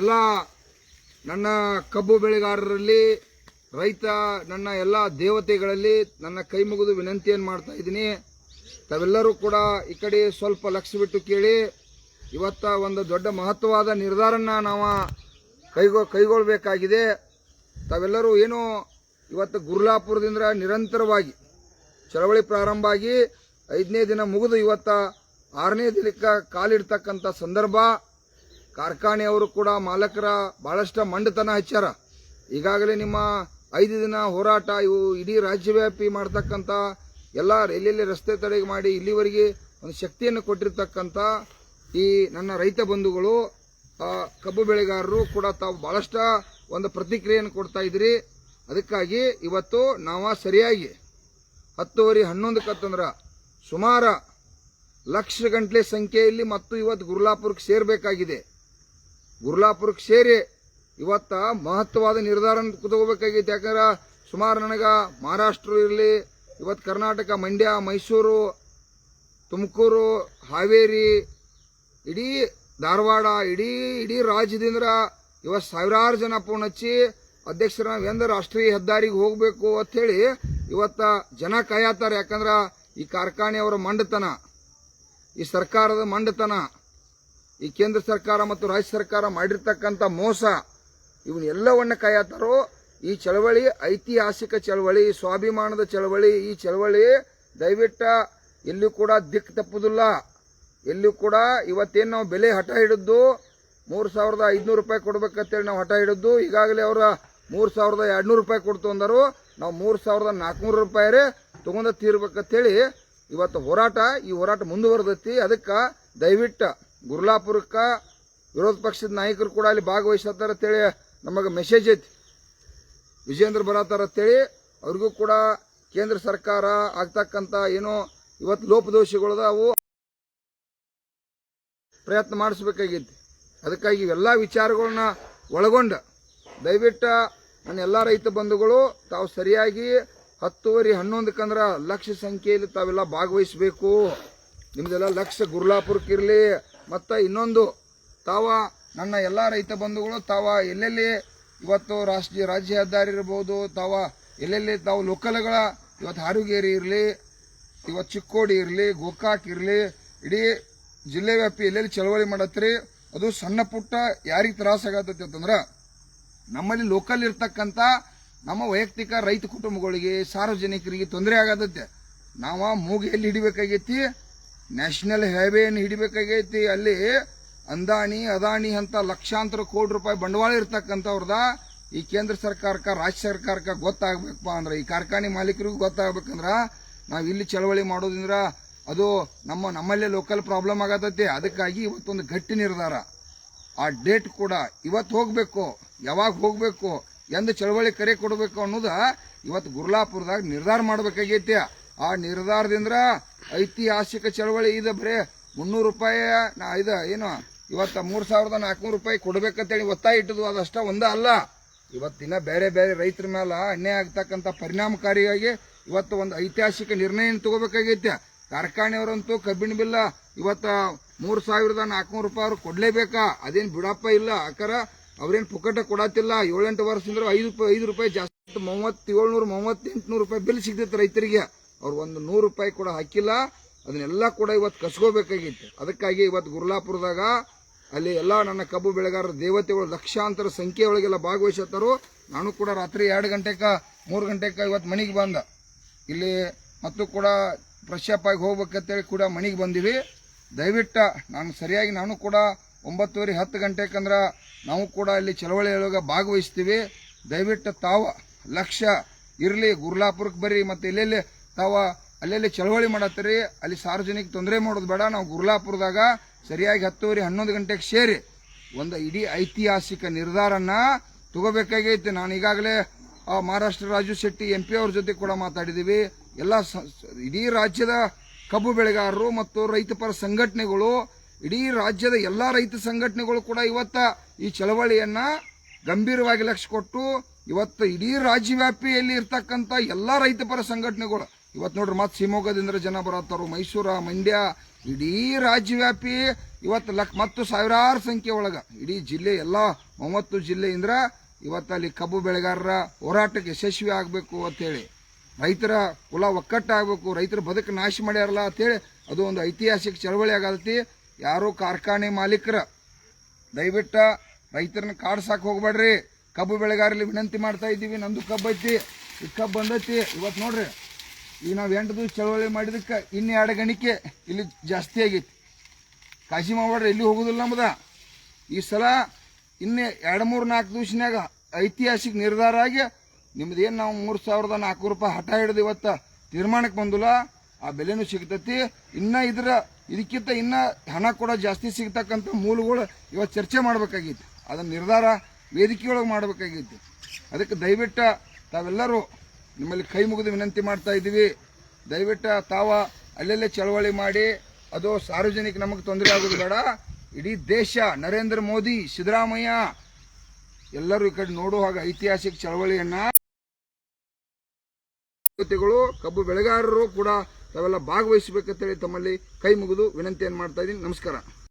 ಎಲ್ಲ ನನ್ನ ಕಬ್ಬು ಬೆಳೆಗಾರರಲ್ಲಿ, ರೈತ ನನ್ನ ಎಲ್ಲ ದೇವತೆಗಳಲ್ಲಿ ನನ್ನ ಕೈ ಮುಗಿದು ವಿನಂತಿಯನ್ನು ಮಾಡ್ತಾ ಇದ್ದೀನಿ. ತಾವೆಲ್ಲರೂ ಕೂಡ ಈ ಕಡೆ ಸ್ವಲ್ಪ ಲಕ್ಷ ಬಿಟ್ಟು ಕೇಳಿ, ಇವತ್ತ ಒಂದು ದೊಡ್ಡ ಮಹತ್ವವಾದ ನಿರ್ಧಾರನ ನಾವು ಕೈಗೊ ಕೈಗೊಳ್ಳಬೇಕಾಗಿದೆ ತಾವೆಲ್ಲರೂ ಏನು ಇವತ್ತು ಗುರ್ಲಾಪುರದಿಂದ ನಿರಂತರವಾಗಿ ಚಳವಳಿ ಪ್ರಾರಂಭ ಆಗಿ ಐದನೇ ದಿನ ಮುಗಿದು ಇವತ್ತ ಆರನೇ ದಿನಕ್ಕೆ ಕಾಲಿಡ್ತಕ್ಕಂಥ ಸಂದರ್ಭ. ಕಾರ್ಖಾನೆಯವರು ಕೂಡ ಮಾಲಕರ ಬಹಳಷ್ಟು ಮಂಡತನ ಹಚ್ಚಾರ ಈಗಾಗಲೇ ನಿಮ್ಮ ಐದು ದಿನ ಹೋರಾಟ ಇವು ಇಡೀ ರಾಜ್ಯವ್ಯಾಪಿ ಮಾಡ್ತಕ್ಕಂಥ ಎಲ್ಲ ರೈಲಲ್ಲಿ ರಸ್ತೆ ತಡೆಗೆ ಮಾಡಿ ಇಲ್ಲಿವರೆಗೆ ಒಂದು ಶಕ್ತಿಯನ್ನು ಕೊಟ್ಟಿರ್ತಕ್ಕಂಥ ಈ ನನ್ನ ರೈತ ಬಂಧುಗಳು ಕಬ್ಬು ಬೆಳೆಗಾರರು ಕೂಡ ತಾವು ಬಹಳಷ್ಟು ಒಂದು ಪ್ರತಿಕ್ರಿಯೆಯನ್ನು ಕೊಡ್ತಾ ಇದ್ರಿ. ಅದಕ್ಕಾಗಿ ಇವತ್ತು ನಾವು ಸರಿಯಾಗಿ ಹತ್ತುವರೆ ಹನ್ನೊಂದಕ್ಕಂತಂದ್ರೆ ಸುಮಾರು ಲಕ್ಷ ಗಂಟ್ಲೆ ಸಂಖ್ಯೆಯಲ್ಲಿ ಮತ್ತು ಇವತ್ತು ಗುರುಲಾಪುರಕ್ಕೆ ಸೇರಬೇಕಾಗಿದೆ. ಗುರ್ಲಾಪುರಕ್ಕೆ ಸೇರಿ ಇವತ್ತ ಮಹತ್ವವಾದ ನಿರ್ಧಾರ ತಗೋಬೇಕಾಗಿತ್ತು ಯಾಕಂದ್ರೆ ಸುಮಾರು ನನಗೆ ಮಹಾರಾಷ್ಟ್ರ ಇರಲಿ ಇವತ್ತು ಕರ್ನಾಟಕ, ಮಂಡ್ಯ, ಮೈಸೂರು, ತುಮಕೂರು, ಹಾವೇರಿ, ಇಡೀ ಧಾರವಾಡ, ಇಡೀ ಇಡೀ ರಾಜ್ಯದಿಂದ ಇವತ್ತು ಸಾವಿರಾರು ಜನ ಫೋನ್ ಹಚ್ಚಿ ಅಧ್ಯಕ್ಷರ ರಾಷ್ಟ್ರೀಯ ಹೆದ್ದಾರಿಗೆ ಹೋಗಬೇಕು ಹೇಳಿ ಇವತ್ತ ಜನ ಕಾಯತ್ತಾರೆ. ಯಾಕಂದ್ರ ಈ ಕಾರ್ಖಾನೆಯವರ ಮಂಡತನ, ಈ ಸರ್ಕಾರದ ಮಂಡತನ ಈ ಕೇಂದ್ರ ಸರ್ಕಾರ ಮತ್ತು ರಾಜ್ಯ ಸರ್ಕಾರ ಮಾಡಿರ್ತಕ್ಕಂಥ ಮೋಸ, ಇವನ್ನೆಲ್ಲವನ್ನ ಕಾಯತ್ತಾರೋ ಈ ಚಳವಳಿ, ಐತಿಹಾಸಿಕ ಚಳವಳಿ, ಸ್ವಾಭಿಮಾನದ ಚಳವಳಿ, ಈ ಚಳವಳಿ ದಯವಿಟ್ಟ ಎಲ್ಲೂ ಕೂಡ ದಿಕ್ ತಪ್ಪುದಿಲ್ಲ. ಎಲ್ಲೂ ಕೂಡ ಇವತ್ತೇನು ನಾವು ಬೆಲೆ ಹಠ ಹಿಡಿದ್ದು ಮೂರು ಸಾವಿರದ ಐದುನೂರು ರೂಪಾಯಿ ಕೊಡ್ಬೇಕಂತೇಳಿ ನಾವು ಹಠ ಹಿಡಿದ್ದು ಈಗಾಗಲೇ ಅವರ ಮೂರು ಸಾವಿರದ ಎರಡ್ನೂರು ರೂಪಾಯಿ ಕೊಡ್ತು ಅಂದರು. ನಾವು ಮೂರು ಸಾವಿರದ ನಾಲ್ಕುನೂರು ರೂಪಾಯಿ ತೊಗೊಂಡ ತೀರ್ಬೇಕಂತೇಳಿ ಇವತ್ತು ಹೋರಾಟ, ಈ ಹೋರಾಟ ಮುಂದುವರೆದೈತಿ. ಅದಕ್ಕೆ ದಯವಿಟ್ಟು ಗುರ್ಲಾಪುರಕ್ಕೆ ವಿರೋಧ ಪಕ್ಷದ ನಾಯಕರು ಕೂಡ ಅಲ್ಲಿ ಭಾಗವಹಿಸತ್ತಾರ ಅಂತೇಳಿ ನಮಗೆ ಮೆಸೇಜ್ ಐತಿ. ವಿಜೇಂದ್ರ ಬರತ್ತಾರ ಅಂತೇಳಿ ಅವ್ರಿಗೂ ಕೂಡ ಕೇಂದ್ರ ಸರ್ಕಾರ ಆಗ್ತಕ್ಕಂಥ ಏನೋ ಇವತ್ತು ಲೋಪದೋಷಗಳದ ಅವು ಪ್ರಯತ್ನ ಮಾಡಿಸ್ಬೇಕಾಗೈತಿ. ಅದಕ್ಕಾಗಿ ಇವೆಲ್ಲ ವಿಚಾರಗಳನ್ನ ಒಳಗೊಂಡ. ದಯವಿಟ್ಟು ನನ್ನ ಎಲ್ಲ ರೈತ ಬಂಧುಗಳು, ತಾವು ಸರಿಯಾಗಿ ಹತ್ತುವರೆ ಹನ್ನೊಂದಕ್ಕಂದ್ರ ಲಕ್ಷ ಸಂಖ್ಯೆಯಲ್ಲಿ ತಾವೆಲ್ಲ ಭಾಗವಹಿಸಬೇಕು. ನಿಮ್ದೆಲ್ಲ ಲಕ್ಷ ಗುರ್ಲಾಪುರಕ್ಕಿರಲಿ ಮತ್ತು ಇನ್ನೊಂದು, ತಾವ ನನ್ನ ಎಲ್ಲ ರೈತ ಬಂಧುಗಳು, ತಾವ ಎಲ್ಲೆಲ್ಲಿ ಇವತ್ತು ರಾಷ್ಟ್ರೀಯ ರಾಜ್ಯ ಹೆದ್ದಾರಿ ಇರ್ಬೋದು, ತಾವ ಎಲ್ಲೆಲ್ಲಿ ತಾವು ಲೋಕಲ್ಗಳ ಇವತ್ತು ಹಾರುಗೇರಿ ಇರಲಿ, ಇವತ್ತು ಚಿಕ್ಕೋಡಿ ಇರಲಿ, ಗೋಕಾಕ್ ಇರಲಿ, ಇಡೀ ಜಿಲ್ಲೆ ವ್ಯಾಪಿ ಎಲ್ಲೆಲ್ಲಿ ಚಳವಳಿ ಮಾಡತ್ರಿ, ಅದು ಸಣ್ಣ ಪುಟ್ಟ ಯಾರಿಗೆ ತ್ರಾಸ ಆಗತ್ತೈತಿ ಅಂತಂದ್ರೆ ನಮ್ಮಲ್ಲಿ ಲೋಕಲ್ ಇರ್ತಕ್ಕಂಥ ನಮ್ಮ ವೈಯಕ್ತಿಕ ರೈತ ಕುಟುಂಬಗಳಿಗೆ, ಸಾರ್ವಜನಿಕರಿಗೆ ತೊಂದರೆ ಆಗತೈತೆ ನಾವು ಮೂಗು ಎಲ್ಲಿ ಹಿಡಿಬೇಕಾಗೈತಿ ನ್ಯಾಷನಲ್ ಹೈವೇಯನ್ನು ಹಿಡಿಬೇಕಾಗೈತಿ, ಅಲ್ಲಿ ಅಂದಾಣಿ, ಅದಾಣಿ ಅಂತ ಲಕ್ಷಾಂತರ ಕೋಟಿ ರೂಪಾಯಿ ಬಂಡವಾಳ ಇರ್ತಕ್ಕಂಥವ್ರದ ಈ ಕೇಂದ್ರ ಸರ್ಕಾರಕ್ಕೆ, ರಾಜ್ಯ ಸರ್ಕಾರಕ್ಕೆ ಗೊತ್ತಾಗಬೇಕಪ್ಪ ಅಂದ್ರೆ, ಈ ಕಾರ್ಖಾನೆ ಮಾಲೀಕರಿಗೂ ಗೊತ್ತಾಗ್ಬೇಕಂದ್ರ ನಾವು ಇಲ್ಲಿ ಚಳವಳಿ ಮಾಡೋದ್ರಿಂದ ಅದು ನಮ್ಮ, ನಮ್ಮಲ್ಲೇ ಲೋಕಲ್ ಪ್ರಾಬ್ಲಮ್ ಆಗತೈತಿ. ಅದಕ್ಕಾಗಿ ಇವತ್ತೊಂದು ಗಟ್ಟಿ ನಿರ್ಧಾರ. ಆ ಡೇಟ್ ಕೂಡ ಇವತ್ತು ಹೋಗಬೇಕು, ಯಾವಾಗ ಹೋಗಬೇಕು, ಎಂದು ಚಳವಳಿ ಕರೆ ಕೊಡಬೇಕು ಅನ್ನೋದ ಇವತ್ತು ಗುರ್ಲಾಪುರದಾಗ ನಿರ್ಧಾರ ಮಾಡಬೇಕಾಗೈತಿ. ಆ ನಿರ್ಧಾರದಿಂದ ಐತಿಹಾಸಿಕ ಚಳವಳಿ ಇದೆ ಬರೇ. ಮುನ್ನೂರು ರೂಪಾಯಿ, ನಾ ಇದು ಏನು, ಇವತ್ತು ಮೂರು ಸಾವಿರದ ನಾಲ್ಕುನೂರು ರೂಪಾಯಿ ಕೊಡ್ಬೇಕಂತೇಳಿ ಒತ್ತಾಯ ಇಟ್ಟದು ಅದಷ್ಟ ಒಂದ ಅಲ್ಲ. ಇವತ್ತಿನ ಬೇರೆ ಬೇರೆ ರೈತರ ಮೇಲೆ ಅನ್ಯಾಯ ಆಗ್ತಕ್ಕಂಥ ಪರಿಣಾಮಕಾರಿಯಾಗಿ ಇವತ್ತು ಒಂದು ಐತಿಹಾಸಿಕ ನಿರ್ಣಯ ತಗೋಬೇಕಾಗೈತೆ. ಕಾರ್ಖಾನೆಯವರಂತೂ ಕಬ್ಬಿಣ ಬಿಲ್ಲ ಇವತ್ತ ಮೂರು ಸಾವಿರದ ನಾಲ್ಕುನೂರು ರೂಪಾಯಿ ಅವ್ರು ಕೊಡ್ಲೇಬೇಕಾ? ಅದೇನು ಬಿಡಪ್ಪ ಇಲ್ಲ. ಆಕರ ಅವ್ರೇನು ಪುಕ್ಕಟ ಕೊಡತ್ತಿಲ್ಲ. ಏಳೆಂಟು ವರ್ಷದಿಂದ ಐದು ರೂಪಾಯಿ ಐದು ರೂಪಾಯಿ ಜಾಸ್ತಿ, ಮೂವತ್ತು, ಏಳ್ನೂರು, ಮೂವತ್ತೆಂಟುನೂರು ರೂಪಾಯಿ ಬಿಲ್ ಸಿಗ್ತೈತೆ ರೈತರಿಗೆ. ಅವ್ರು ಒಂದು ನೂರು ರೂಪಾಯಿ ಕೂಡ ಹಾಕಿಲ್ಲ, ಅದನ್ನೆಲ್ಲ ಕೂಡ ಇವತ್ತು ಕಸ್ಕೋಬೇಕಾಗಿತ್ತು. ಅದಕ್ಕಾಗಿ ಇವತ್ತು ಗುರ್ಲಾಪುರದಾಗ ಅಲ್ಲಿ ಎಲ್ಲ ನನ್ನ ಕಬ್ಬು ಬೆಳೆಗಾರರ, ದೇವತೆಗಳು, ಲಕ್ಷಾಂತರ ಸಂಖ್ಯೆ ಒಳಗೆಲ್ಲ ಭಾಗವಹಿಸತ್ತಾರು, ನಾನು ಕೂಡ ರಾತ್ರಿ ಎರಡು ಗಂಟೆಕ, ಮೂರು ಗಂಟೆಕ ಇವತ್ತು ಮನೆಗೆ ಬಂದ. ಇಲ್ಲಿ ಮತ್ತು ಕೂಡ ಫ್ರೆಶ್ ಅಪ್ ಆಗಿ ಹೋಗ್ಬೇಕಂತೇಳಿ ಕೂಡ ಮನೆಗೆ ಬಂದಿವಿ. ದಯವಿಟ್ಟು ನಾನು ಸರಿಯಾಗಿ ನಾನು ಕೂಡ ಒಂಬತ್ತುವರೆ, ಹತ್ತು ಗಂಟೆಕಂದ್ರೆ ನಾವು ಕೂಡ ಇಲ್ಲಿ ಚಳವಳಿಯೊಳಗೆ ಭಾಗವಹಿಸ್ತೀವಿ. ದಯವಿಟ್ಟು ತಾವು ಲಕ್ಷ ಇರಲಿ ಗುರ್ಲಾಪುರಕ್ಕೆ ಬರ್ರಿ, ಮತ್ತು ಎಲ್ಲೆಲ್ಲಿ ತಾವ ಅಲ್ಲೆಲ್ಲಿ ಚಳವಳಿ ಮಾಡತ್ತೀರಿ, ಅಲ್ಲಿ ಸಾರ್ವಜನಿಕ ತೊಂದರೆ ಮಾಡೋದು ಬೇಡ, ನಾವು ಗುರ್ಲಾಪುರದಾಗ ಸರಿಯಾಗಿ ಹತ್ತುವರೆ, ಹನ್ನೊಂದು ಗಂಟೆಗೆ ಸೇರಿ ಒಂದು ಇಡೀ ಐತಿಹಾಸಿಕ ನಿರ್ಧಾರನ ತಗೋಬೇಕಾಗೈತೆ. ನಾನು ಈಗಾಗಲೇ ಮಹಾರಾಷ್ಟ್ರ ರಾಜು ಶೆಟ್ಟಿ ಎಂ ಪಿ ಅವ್ರ ಜೊತೆ ಕೂಡ ಮಾತಾಡಿದ್ದೀವಿ. ಎಲ್ಲ ಇಡೀ ರಾಜ್ಯದ ಕಬ್ಬು ಬೆಳೆಗಾರರು ಮತ್ತು ರೈತಪರ ಸಂಘಟನೆಗಳು, ಇಡೀ ರಾಜ್ಯದ ಎಲ್ಲ ರೈತ ಸಂಘಟನೆಗಳು ಕೂಡ ಇವತ್ತ ಈ ಚಳವಳಿಯನ್ನ ಗಂಭೀರವಾಗಿ ಲಕ್ಷ್ಯ ಕೊಟ್ಟು, ಇವತ್ತು ಇಡೀ ರಾಜ್ಯವ್ಯಾಪಿಯಲ್ಲಿ ಇರ್ತಕ್ಕಂಥ ಎಲ್ಲ ರೈತಪರ ಸಂಘಟನೆಗಳು ಇವತ್ತು ನೋಡ್ರಿ ಮತ್ತೆ ಶಿವಮೊಗ್ಗದಿಂದ ಜನ ಬರತ್ತಾರು. ಮೈಸೂರ, ಮಂಡ್ಯ, ಇಡೀ ರಾಜ್ಯವ್ಯಾಪಿ ಇವತ್ತು ಲಕ್ ಮತ್ತು ಸಾವಿರಾರು ಸಂಖ್ಯೆ ಒಳಗ ಇಡೀ ಜಿಲ್ಲೆ, ಎಲ್ಲ ಮೂವತ್ತು ಜಿಲ್ಲೆಯಿಂದ ಇವತ್ತು ಅಲ್ಲಿ ಕಬ್ಬು ಬೆಳೆಗಾರರ ಹೋರಾಟಕ್ಕೆ ಯಶಸ್ವಿ ಆಗಬೇಕು ಅಂತೇಳಿ ರೈತರ ಕುಲ ಒಕ್ಕಟ್ಟಾಗಬೇಕು, ರೈತರ ಬದುಕು ನಾಶ ಮಾಡ್ಯಾರಲ್ಲ ಅಂತೇಳಿ ಅದು ಒಂದು ಐತಿಹಾಸಿಕ ಚಳವಳಿ ಆಗತಿ ಯಾರು ಕಾರ್ಖಾನೆ ಮಾಲೀಕರ ದಯವಿಟ್ಟು ರೈತರನ್ನ ಕಾಡ್ಸಾಕ್ ಹೋಗ್ಬೇಡ್ರಿ. ಕಬ್ಬು ಬೆಳೆಗಾರಲ್ಲಿ ವಿನಂತಿ ಮಾಡ್ತಾ ಇದ್ದೀವಿ, ನಂದು ಕಬ್ಬು ಐತಿ ಈ ಕಬ್ಬು ಬಂದೈತಿ. ಇವತ್ತು ನೋಡ್ರಿ ಈಗ ನಾವು ಎಂಟು ದಿವಸ ಚಳವಳಿ ಮಾಡಿದಕ್ಕೆ ಇನ್ನು ಎರಡು ಗಣಿಕೆ ಇಲ್ಲಿ ಜಾಸ್ತಿ ಆಗೈತಿ. ಕಾಶಿ ಮಾಡ್ರೆ ಎಲ್ಲಿ ಹೋಗೋದಿಲ್ಲ ನಮ್ದ? ಈ ಸಲ ಇನ್ನೇ ಎರಡು ಮೂರು ನಾಲ್ಕು ದಿವಸನಾಗ ಐತಿಹಾಸಿಕ ನಿರ್ಧಾರ ಆಗಿ ನಿಮ್ದೇನು ನಾವು ಮೂರು ಸಾವಿರದ ನಾಲ್ಕು ರೂಪಾಯಿ ಹಠ ಹಿಡಿದು ಇವತ್ತು ತೀರ್ಮಾನಕ್ಕೆ ಬಂದಿಲ್ಲ, ಆ ಬೆಲೆನೂ ಸಿಗ್ತತಿ. ಇನ್ನ ಇದರ ಇದಕ್ಕಿಂತ ಇನ್ನ ಹಣ ಕೂಡ ಜಾಸ್ತಿ ಸಿಗ್ತಕ್ಕಂಥ ಮೂಲಗಳು ಇವತ್ತು ಚರ್ಚೆ ಮಾಡಬೇಕಾಗಿತ್ತು ಅದನ್ನ ನಿರ್ಧಾರ ವೇದಿಕೆಯೊಳಗೆ ಮಾಡಬೇಕಾಗಿತ್ತು ಅದಕ್ಕೆ ದಯವಿಟ್ಟು ತಾವೆಲ್ಲರೂ ನಿಮ್ಮಲ್ಲಿ ಕೈ ಮುಗಿದು ವಿನಂತಿ ಮಾಡ್ತಾ ಇದ್ದೀವಿ. ದಯವಿಟ್ಟು ತಾವ ಅಲ್ಲಲ್ಲೇ ಚಳವಳಿ ಮಾಡಿ, ಅದು ಸಾರ್ವಜನಿಕ ನಮಗೆ ತೊಂದರೆ ಆಗೋದು ಬೇಡ. ಇಡೀ ದೇಶ, ನರೇಂದ್ರ ಮೋದಿ, ಸಿದ್ದರಾಮಯ್ಯ, ಎಲ್ಲರೂ ಈ ಕಡೆ ಹಾಗೆ ಐತಿಹಾಸಿಕ ಚಳವಳಿಯನ್ನ ಕಬ್ಬು ಬೆಳೆಗಾರರು ಕೂಡ ತಾವೆಲ್ಲ ಭಾಗವಹಿಸಬೇಕಂತೇಳಿ ತಮ್ಮಲ್ಲಿ ಕೈ ಮುಗಿದು ವಿನಂತಿಯನ್ನು ಮಾಡ್ತಾ ಇದ್ದೀನಿ. ನಮಸ್ಕಾರ.